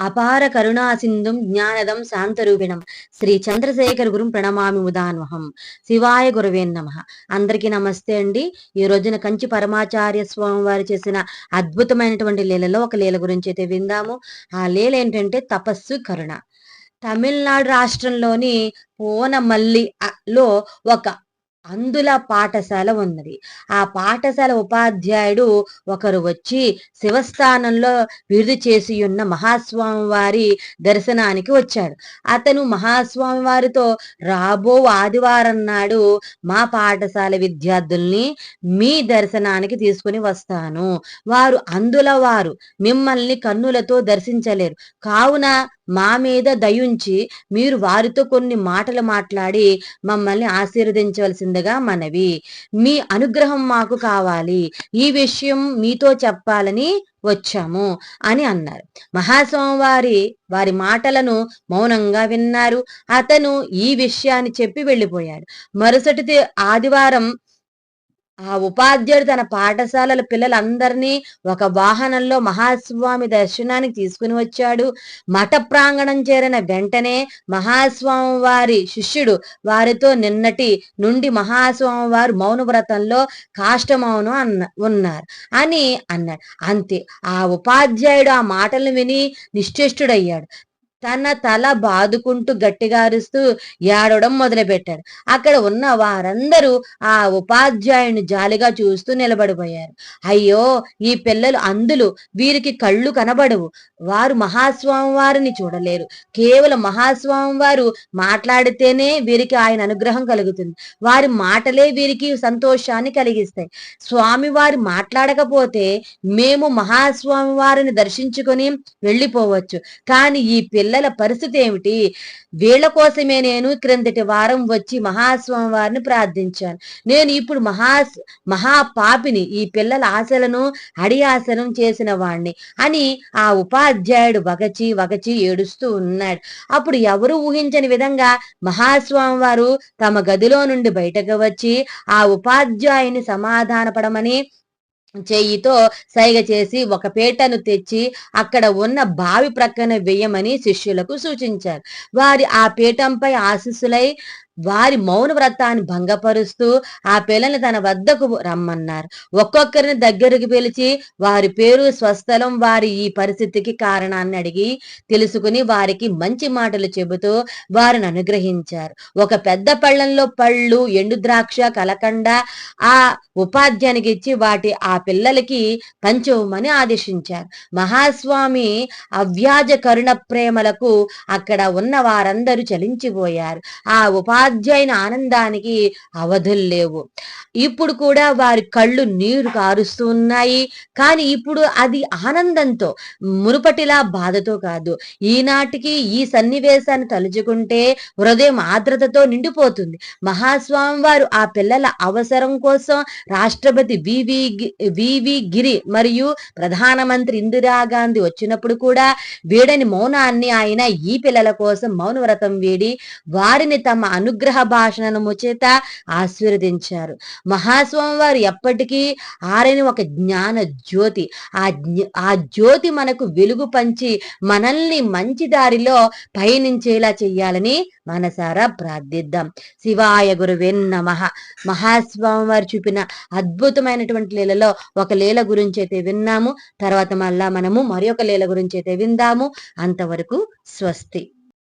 అపార కరుణాసింధుం జ్ఞానదం శాంతరూపిణం. శ్రీ చంద్రశేఖర్ గురుం ప్రణమామి ఉదాన్వహం శివాయ గురవే నమ. అందరికీ నమస్తే అండి. ఈ రోజున కంచి పరమాచార్య స్వామి వారు చేసిన అద్భుతమైనటువంటి లీలలో ఒక లీల గురించి అయితే విందాము. ఆ లీల ఏంటంటే తపస్సు కరుణ. తమిళనాడు రాష్ట్రంలోని పోనమల్లి లో ఒక అందుల పాఠశాల ఉన్నది. ఆ పాఠశాల ఉపాధ్యాయుడు ఒకరు వచ్చి శివస్థానంలో విరుదు చేసి ఉన్న మహాస్వామి వారి దర్శనానికి వచ్చాడు. అతను మహాస్వామి వారితో రాబో ఆదివారం నాడు మా పాఠశాల విద్యార్థుల్ని మీ దర్శనానికి తీసుకుని వస్తాను. వారు అందుల వారు మిమ్మల్ని కన్నులతో దర్శించలేరు. కావున మా మీద దయుంచి మీరు వారితో కొన్ని మాటలు మాట్లాడి మమ్మల్ని ఆశీర్వదించవలసింది ఆశీర్వదించవలసిందిగా మనవి. మీ అనుగ్రహం మాకు కావాలి. ఈ విషయం మీతో చెప్పాలని వచ్చాము అని అన్నారు. మహాస్వామివారి వారి మాటలను మౌనంగా విన్నారు. అతను ఈ విషయాన్ని చెప్పి వెళ్ళిపోయాడు. మరుసటి ఆదివారం ఆ ఉపాధ్యాయుడు తన పాఠశాలల పిల్లలందరినీ ఒక వాహనంలో మహాస్వామి దర్శనానికి తీసుకుని వచ్చాడు. మఠ ప్రాంగణం చేరిన వెంటనే మహాస్వామి వారి శిష్యుడు వారితో నిన్నటి నుండి మహాస్వామి వారు మౌన వ్రతంలో కాష్టమౌనం అన్న ఉన్నారు అని అన్నాడు. అంతే ఆ ఉపాధ్యాయుడు ఆ మాటలు విని నిశ్చేష్టుడయ్యాడు. తన తల బాదుకుంటూ గట్టిగా అరుస్తూ ఏడవడం మొదలుపెట్టాడు. అక్కడ ఉన్న వారందరూ ఆ ఉపాధ్యాయుని జాలిగా చూస్తూ నిలబడిపోయారు. అయ్యో ఈ పిల్లలు అందులు వీరికి కళ్ళు కనబడవు. వారు మహాస్వామి వారిని చూడలేరు. కేవలం మహాస్వామి వారు మాట్లాడితేనే వీరికి ఆయన అనుగ్రహం కలుగుతుంది. వారి మాటలే వీరికి సంతోషాన్ని కలిగిస్తాయి. స్వామి వారి మాట్లాడకపోతే మేము మహాస్వామి వారిని దర్శించుకొని వెళ్ళిపోవచ్చు. కానీ ఈ పిల్ల పిల్లల పరిస్థితి ఏమిటి? వీళ్ళ కోసమే నేను క్రిందటి వారం వచ్చి మహాస్వామి వారిని ప్రార్థించాను. నేను ఇప్పుడు మహా మహాపాపిని ఈ పిల్లల ఆశలను అడియాసనం చేసిన వాణ్ణి అని ఆ ఉపాధ్యాయుడు వగచి వగచి ఏడుస్తూ ఉన్నాడు. అప్పుడు ఎవరు ఊహించని విధంగా మహాస్వామి వారు తమ గదిలో నుండి బయటకు వచ్చి ఆ ఉపాధ్యాయుని సమాధానపడమని చేయితో సైగ చేసి ఒక పేటను తెచ్చి అక్కడ ఉన్న బావి ప్రక్కన వేయమని శిష్యులకు సూచించారు. వారి ఆ పీఠంపై ఆశీస్సులై వారి మౌన వ్రతాన్ని భంగపరుస్తూ ఆ పిల్లల్ని తన వద్దకు రమ్మన్నారు. ఒక్కొక్కరిని దగ్గరికి పిలిచి వారి పేరు స్వస్థలం వారి ఈ పరిస్థితికి కారణాన్ని అడిగి తెలుసుకుని వారికి మంచి మాటలు చెబుతూ వారిని అనుగ్రహించారు. ఒక పెద్ద పళ్ళంలో పళ్ళు ఎండు ద్రాక్ష కలకండ ఆ ఉపాధ్యానికి ఇచ్చి వాటి ఆ పిల్లలకి పంచవమని ఆదేశించారు. మహాస్వామి అవ్యాజ కరుణ ప్రేమలకు అక్కడ ఉన్న వారందరూ చలించిపోయారు. ఆ ఉపాధి ఉపాధ్యాయుని ఆనందానికి అవధులు లేవు. ఇప్పుడు కూడా వారి కళ్ళు నీరు కారుస్తూ ఉన్నాయి కానీ ఇప్పుడు అది ఆనందంతో మునుపటిలా బాధతో కాదు. ఈనాటికి ఈ సన్నివేశాన్ని తలుచుకుంటే హృదయం ఆర్ద్రతతో నిండిపోతుంది. మహాస్వామి వారు ఆ పిల్లల అవసరం కోసం రాష్ట్రపతి వివి వివి గిరి మరియు ప్రధానమంత్రి ఇందిరాగాంధీ వచ్చినప్పుడు కూడా వీడని మౌనాన్ని ఆయన ఈ పిల్లల కోసం మౌన వ్రతం వీడి వారిని తమ అను అనుగ్రహ భాషణము చేత ఆశీర్వదించారు. మహాస్వామి వారు ఎప్పటికీ ఆరని ఒక జ్ఞాన జ్యోతి. ఆ ఆ జ్యోతి మనకు వెలుగు పంచి మనల్ని మంచి దారిలో పయనించేలా చెయ్యాలని మనసారా ప్రార్థిద్దాం. శివాయ గురువే నమ. మహాస్వామి వారు చూపిన అద్భుతమైనటువంటి లీలలో ఒక లీల గురించి అయితే విన్నాము. తర్వాత మళ్ళా మనము మరి లీల గురించి అయితే విందాము. అంతవరకు స్వస్తి.